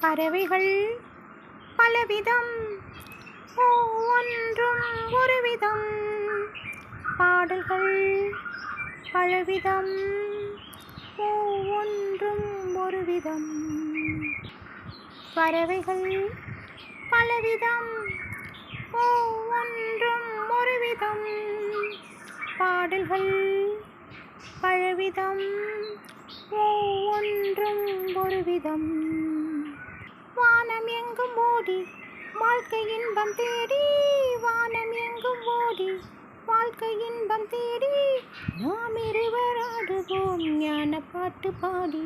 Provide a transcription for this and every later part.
பறவைகள் பலவிதம். ஒவ்வொன்றும் ஒரு விதம் பாடல்கள் பலவிதம். ஒவ்வொன்றும் ஒரு விதம் பறவைகள் பலவிதம். ஒவ்வொன்றும் ஒரு விதம் பாடல்கள் பலவிதம். ஒவ்வொன்றும் ஒரு விதம் எங்கும் ஓடி வாழ்க்கை இன்பம் தேடி வானம் எங்கும் ஓடி வாழ்க்கை இன்பம் தேடி நாம் இருவர் ஆடுவோம் ஞான பாட்டு பாடி.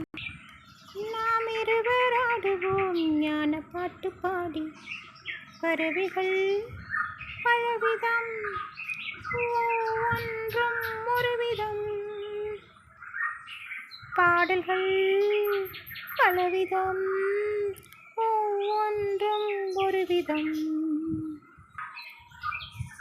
நாம் இருவர் ஆடுவோம் ஞான பாட்டு பாடி. பறவைகள் பலவிதம் ஒவ்வொன்றும் ஒரு விதம் பாடல்கள் பலவிதம். ஒவ்வொன்றும் ஒரு விதம்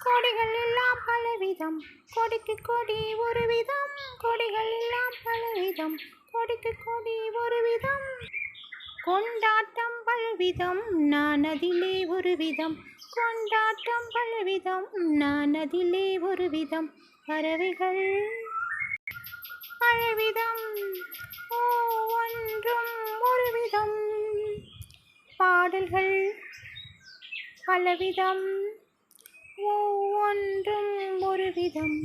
கொடிகள் எல்லாம் பலவிதம். கொடிக்கு கொடி ஒரு விதம் கொடிகள் எல்லாம் பலவிதம். கொடிக்கு கொடி ஒரு விதம் கொண்டாட்டம் பல்விதம். நான் அதிலே ஒரு விதம் கொண்டாட்டம் பல்விதம். நான் அதிலே ஒரு விதம் பறவைகள் பலவிதம் ஒவ்வொன்றும் ஒரு விதம் பாடல்கள் பலவிதம் ஒவ்வொன்றும் ஒரு விதம்